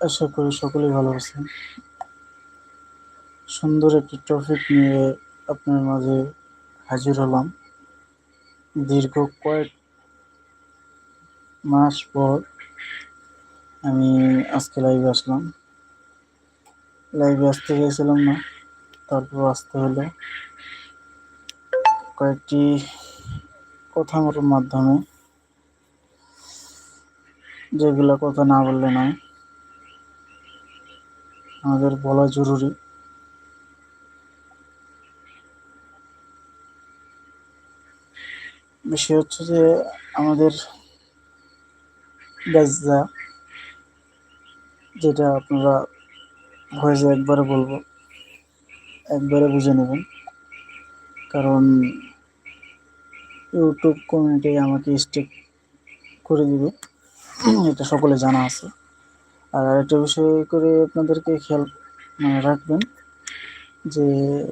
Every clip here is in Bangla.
আশা করি সকলেই ভালো আছেন। সুন্দর একটি টপিক নিয়ে আপনার মাঝে হাজির হলাম। দীর্ঘ কয়েক মাস পর আমি আজকে লাইভে আসলাম। লাইভে আসতে গিয়েছিলাম না, তারপর আসতে হলো। কয়েকটি কথার মাধ্যমে, যেগুলো কথা না বললে নয়। আমাদের বলা জরুরি। বিষয় হচ্ছে যে আমাদের গাজা যেটা আপনারা ভয়েসে একবারে বলব, একবারে বুঝে নেবেন। কারণ ইউটিউব কমিউনিটি আমাকে স্টেক করে দিবে। এটা সকলে জানা আছে। আর আরেকটা বিষয় করে আপনাদেরকে খেয়াল মানে রাখবেন যে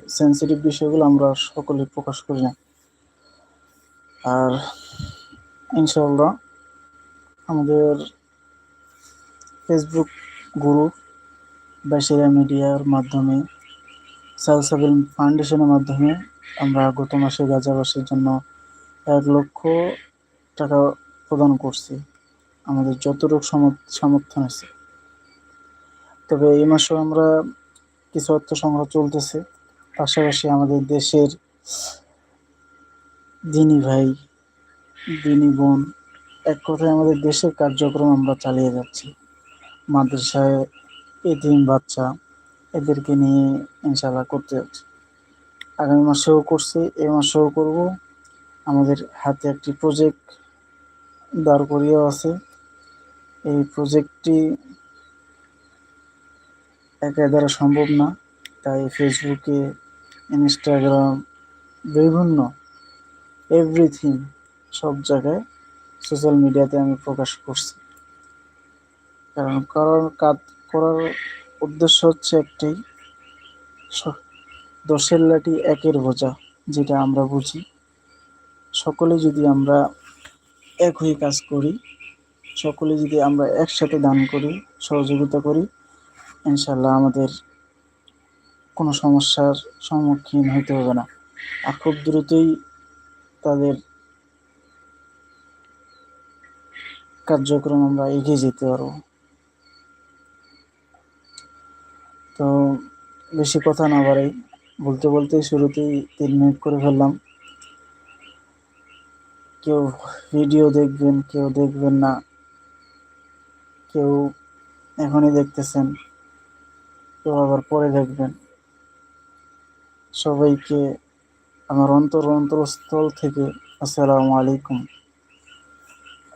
সেন্সিটিভ বিষয়গুলো আমরা সকলে প্রকাশ করি না। আর ইনশাল্লাহ আমাদের ফেসবুক গ্রুপ বাসিরা মিডিয়ার মাধ্যমে সালসাবিল ফাউন্ডেশনের মাধ্যমে আমরা গত মাসে গাজাবাসীর জন্য এক লক্ষ টাকা প্রদান করছি। আমাদের যতটুকু সমর্থন আছে। তবে এই মাসেও আমরা কিছু অর্থ সংগ্রহ চলতেছে। পাশাপাশি আমাদের দেশের দিনী ভাই, দিনী বোন, এক কথায় আমাদের দেশের কার্যক্রম আমরা চালিয়ে যাচ্ছি। মাদ্রাসায় এতিম বাচ্চা, এদেরকে নিয়ে ইনশাল্লাহ করতে যাচ্ছি। আগামী মাসেও করছি, এ মাসেও করব। আমাদের হাতে একটি প্রজেক্ট দাঁড় করিয়েও আছে। এই প্রজেক্টটি একা দ্বারা সম্ভব না। তাই ফেসবুকে ইনস্টাগ্রাম বিভিন্ন এভরিথিং সব জায়গায় সোশ্যাল মিডিয়াতে আমি প্রকাশ করছি। কারণ করার কাজ, করার উদ্দেশ্য হচ্ছে একটাই দশের লাঠি একের বোঝা, যেটা আমরা বুঝি। সকলে যদি আমরা এক হয়ে কাজ করি, সকলে যদি আমরা একসাথে দান করি, সহযোগিতা করি ইনশাল্লাহ আমাদের কোনো সমস্যার সম্মুখীন হইতে হবে না। আর খুব দ্রুতই তাদের কার্যক্রম আমরা এগিয়ে যেতে পারব। তো বেশি কথা না বাড়াই, বলতে বলতে শুরুতেই তিন মিনিট করে ফেললাম। কেউ ভিডিও দেখবেন, কেউ দেখবেন না, কেউ এখনই দেখতেছেন। কেউ আবার পরে দেখবেন। সবাইকে আমার অন্তর অন্তরস্থল থেকে আসসালামু আলাইকুম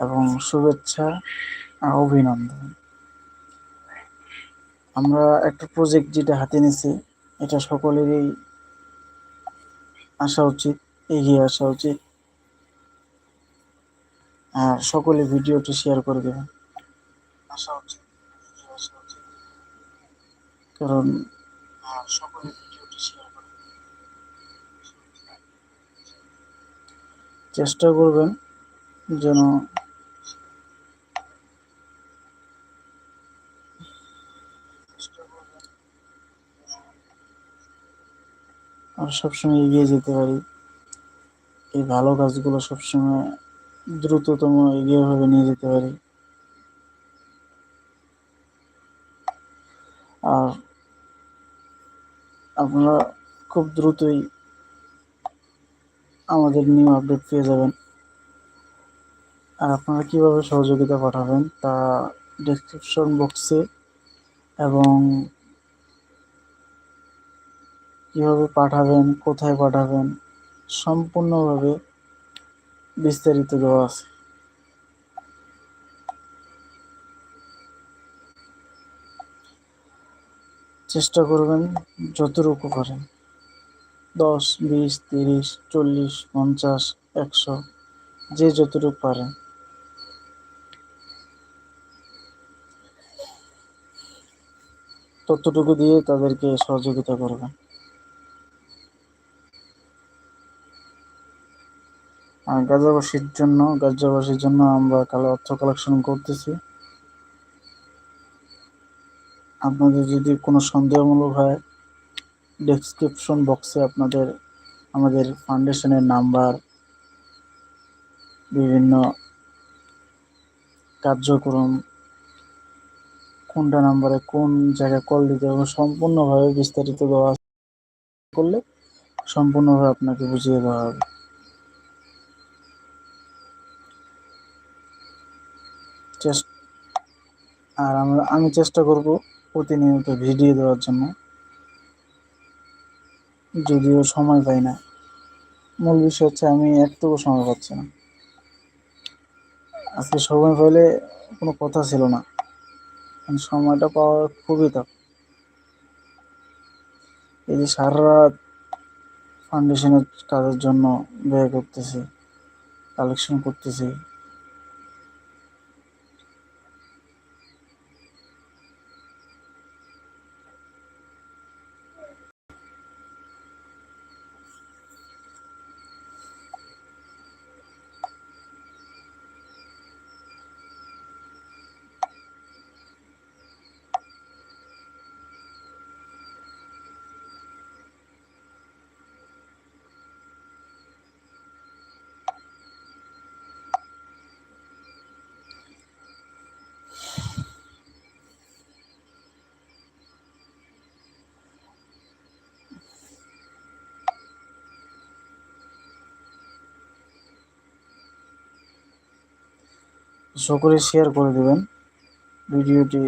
এবং শুভেচ্ছা অভিনন্দন। আমরা একটা প্রজেক্ট যেটা হাতে নিছি, এটা সকলেরই আসা উচিত, এগিয়ে আসা উচিত। আর সকলে ভিডিওটি শেয়ার করে দেবেন। আসা উচিত। কারণ করে। চেষ্টা করবেন যেন আমরা সবসময় এগিয়ে যেতে পারি। এই ভালো কাজগুলো সবসময় দ্রুততম এগিয়েভাবে নিয়ে যেতে পারি। আর আপনারা খুব দ্রুতই আমাদের নিউ আপডেট পেয়ে যাবেন। আর আপনারা কীভাবে সহযোগিতা পাঠাবেন তা ডিসক্রিপশন বক্সে এবং কীভাবে পাঠাবেন, কোথায় পাঠাবেন সম্পূর্ণভাবে বিস্তারিত দেওয়া আছে। চেষ্টা করবেন যতটুকু পারেন। দশ, বিশ, তিরিশ, চল্লিশ, পঞ্চাশ, একশো, যে যতটুকু পারেন। ততটুকু দিয়ে তাদেরকে সহযোগিতা করবেন। গাজাবাসীর জন্য গাজাবাসীর জন্য আমরা কালো অর্থ কালেকশন করতেছি। আপনাদের যদি কোনো সন্দেহমূলক হয় ডেসক্রিপশন বক্সে আপনাদের, আমাদের ফাউন্ডেশনের নাম্বার বিভিন্ন কার্যক্রম, কোনটা নাম্বারে কোন জায়গায় কল দিতে হবে, সম্পূর্ণভাবে বিস্তারিত দেওয়া করলে সম্পূর্ণভাবে আপনাকে বুঝিয়ে দেওয়া হবে। আর আমরা আমি চেষ্টা করব প্রতিনিয়ত ভিডিও দেওয়ার জন্য। যদিও সময় পাই না। মূল বিষয় হচ্ছে আমি একটুকু সময় পাচ্ছি না। আজকে সময় পাইলে কোনো কথা ছিল না। সময়টা পাওয়া খুবই তাপ। এই যে সারা রাত ফাউন্ডেশনের কাজের জন্য ব্যয় করতেছি কালেকশন করতেছি সকলে শেয়ার করে দেবেন ভিডিওটি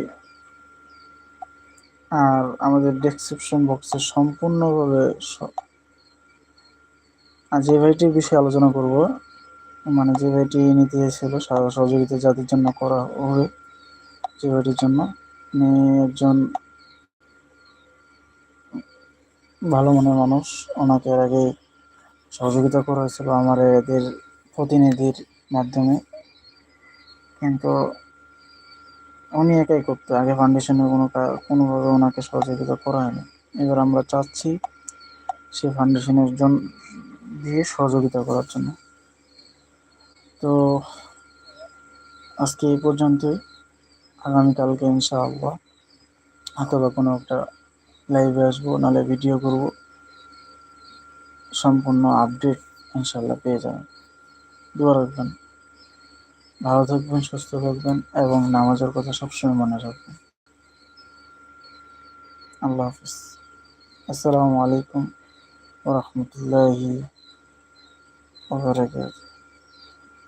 আর আমাদের ডেসক্রিপশন বক্সে সম্পূর্ণভাবে যে ভাইটির বিষয়ে আলোচনা করব মানে যে ভাইটি নিতে এসেছিল সহযোগিতা জাতির জন্য করা হবে, যে ভাইটির জন্য, উনি একজন ভালো মনের মানুষ। ওনাকে এর আগে সহযোগিতা করা হয়েছিল আমার এদের প্রতিনিধির মাধ্যমে। কিন্তু উনি একাই করতো। আগে ফাউন্ডেশনের কোনো কোনোভাবে ওনাকে সহযোগিতা করা হয়নি। এবার আমরা চাচ্ছি সে ফাউন্ডেশনের জন্য দিয়ে সহযোগিতা করার জন্য। তো আজকে এই পর্যন্তই। আগামীকালকে ইনশাআল্লাহ অথবা কোনো একটা লাইভে আসব, নাহলে ভিডিও করব। সম্পূর্ণ আপডেট ইনশাল্লাহ পেয়ে যাবেন। দোয়া রাখবেন। ভালো থাকবেন, সুস্থ থাকবেন এবং নামাজের কথা সবসময় মনে রাখবেন। আল্লাহ হাফিজ। আসসালামু আলাইকুম ওরহমতুল্লাহি ওবরাকাতুহ